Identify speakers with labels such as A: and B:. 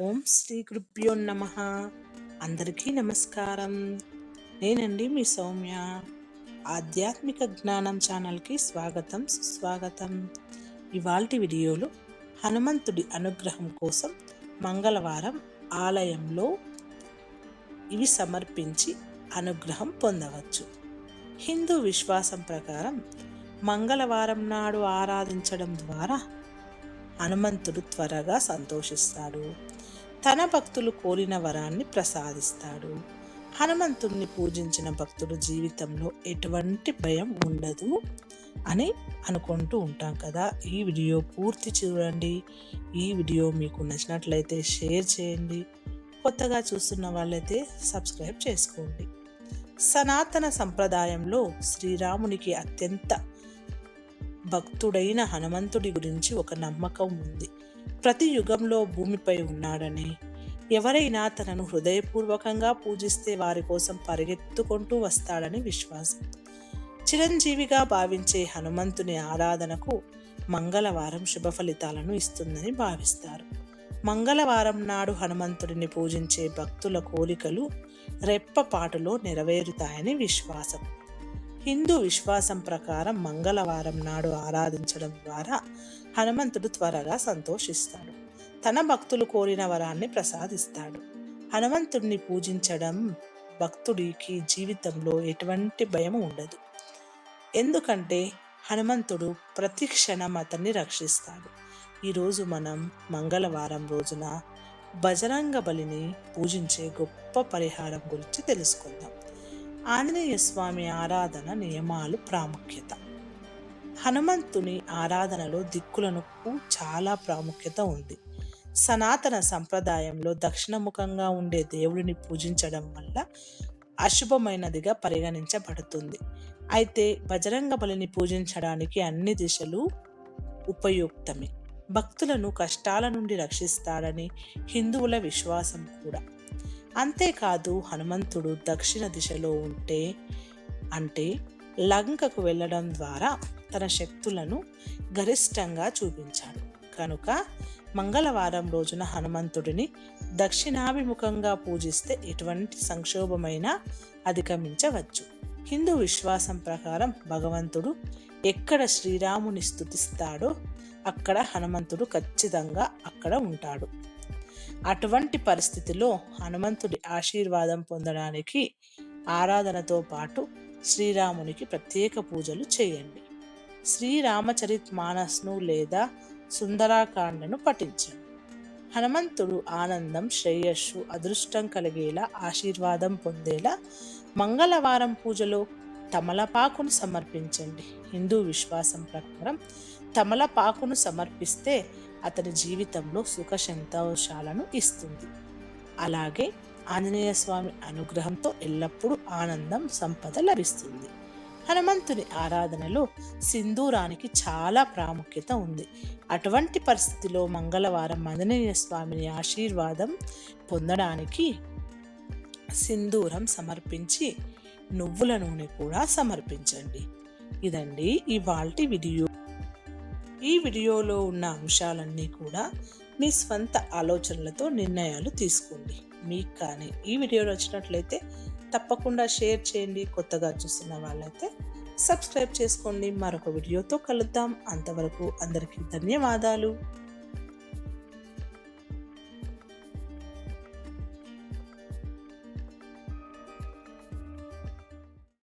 A: ఓం శ్రీ గురుభ్యో నమ. అందరికీ నమస్కారం. నేనండి మీ సౌమ్య. ఆధ్యాత్మిక జ్ఞానం ఛానల్కి స్వాగతం సుస్వాగతం. ఇవాల్టి వీడియోలో హనుమంతుడి అనుగ్రహం కోసం మంగళవారం ఆలయంలో ఇవి సమర్పించి అనుగ్రహం పొందవచ్చు. హిందూ విశ్వాసం ప్రకారం మంగళవారం నాడు ఆరాధించడం ద్వారా హనుమంతుడు త్వరగా సంతోషిస్తాడు. తన భక్తులు కోరిన వరాన్ని ప్రసాదిస్తాడు. హనుమంతుడిని పూజించిన భక్తుడు జీవితంలో ఎటువంటి భయం ఉండదు అని అనుకుంటూ ఉంటాం కదా. ఈ వీడియో పూర్తి చూడండి. ఈ వీడియో మీకు నచ్చినట్లయితే షేర్ చేయండి. కొత్తగా చూస్తున్న వాళ్ళైతే సబ్స్క్రైబ్ చేసుకోండి. సనాతన సంప్రదాయంలో శ్రీరామునికి అత్యంత భక్తుడైన హనుమంతుడి గురించి ఒక నమ్మకం ఉంది. ప్రతి యుగంలో భూమిపై ఉన్నాడని. ఎవరైనా తనను హృదయపూర్వకంగా పూజిస్తే వారి కోసం పరిగెత్తుకుంటూ వస్తాడని విశ్వాసం. చిరంజీవిగా భావించే హనుమంతుని ఆరాధనకు మంగళవారం శుభ ఫలితాలను ఇస్తుందని భావిస్తారు. మంగళవారం నాడు హనుమంతుడిని పూజించే భక్తుల కోరికలు రెప్పపాటులో నెరవేరుతాయని విశ్వాసం. హిందూ విశ్వాసం ప్రకారం మంగళవారం నాడు ఆరాధించడం ద్వారా హనుమంతుడు త్వరగా సంతోషిస్తాడు. తన భక్తులు కోరిన వరాన్ని ప్రసాదిస్తాడు. హనుమంతుడిని పూజించడం భక్తుడికి జీవితంలో ఎటువంటి భయం ఉండదు. ఎందుకంటే హనుమంతుడు ప్రతి క్షణం అతన్ని రక్షిస్తాడు. ఈరోజు మనం మంగళవారం రోజున బజరంగ బలిని పూజించే గొప్ప పరిహారం గురించి తెలుసుకుందాం. ఆంజనేయ స్వామి ఆరాధన నియమాలు ప్రాముఖ్యత. హనుమంతుని ఆరాధనలో దిక్కులకు చాలా ప్రాముఖ్యత ఉంది. సనాతన సంప్రదాయంలో దక్షిణముఖంగా ఉండే దేవుడిని పూజించడం వల్ల అశుభమైనదిగా పరిగణించబడుతుంది. అయితే బజరంగ బలిని పూజించడానికి అన్ని దిశలు ఉపయుక్తమే. భక్తులను కష్టాల నుండి రక్షిస్తాడని హిందువుల విశ్వాసం కూడా. అంతేకాదు హనుమంతుడు దక్షిణ దిశలో ఉంటే అంటే లంకకు వెళ్ళడం ద్వారా తన శక్తులను గరిష్టంగా చూపించాడు. కనుక మంగళవారం రోజున హనుమంతుడిని దక్షిణాభిముఖంగా పూజిస్తే ఎటువంటి సంక్షోభమైన అధిగమించవచ్చు. హిందూ విశ్వాసం ప్రకారం భగవంతుడు ఎక్కడ శ్రీరాముని స్థుతిస్తాడో అక్కడ హనుమంతుడు ఖచ్చితంగా అక్కడ ఉంటాడు. అటువంటి పరిస్థితిలో హనుమంతుడి ఆశీర్వాదం పొందడానికి ఆరాధనతో పాటు శ్రీరామునికి ప్రత్యేక పూజలు చేయండి. శ్రీరామచరిత్ మానస్ను లేదా సుందరాకాండను పఠించండి. హనుమంతుడు ఆనందం శ్రేయస్సు అదృష్టం కలిగేలా ఆశీర్వాదం పొందేలా మంగళవారం పూజలో తమలపాకును సమర్పించండి. హిందూ విశ్వాసం ప్రకారం తమలపాకును సమర్పిస్తే అతని జీవితంలో సుఖ సంతోషాలను ఇస్తుంది. అలాగే ఆంజనేయ స్వామి అనుగ్రహంతో ఎల్లప్పుడూ ఆనందం సంపద లభిస్తుంది. హనుమంతుని ఆరాధనలో సింధూరానికి చాలా ప్రాముఖ్యత ఉంది. అటువంటి పరిస్థితిలో మంగళవారం ఆంజనేయ స్వామిని ఆశీర్వాదం పొందడానికి సింధూరం సమర్పించి నువ్వుల నూనె కూడా సమర్పించండి. ఇదండి ఇవాల్టి వీడియో. ఈ వీడియోలో ఉన్న అంశాలన్నీ కూడా మీ స్వంత ఆలోచనలతో నిర్ణయాలు తీసుకోండి. మీకు కానీ ఈ వీడియో నచ్చినట్లయితే తప్పకుండా షేర్ చేయండి. కొత్తగా చూస్తున్న వాళ్ళైతే సబ్స్క్రైబ్ చేసుకోండి. మరొక వీడియోతో కలుద్దాం. అంతవరకు అందరికీ ధన్యవాదాలు.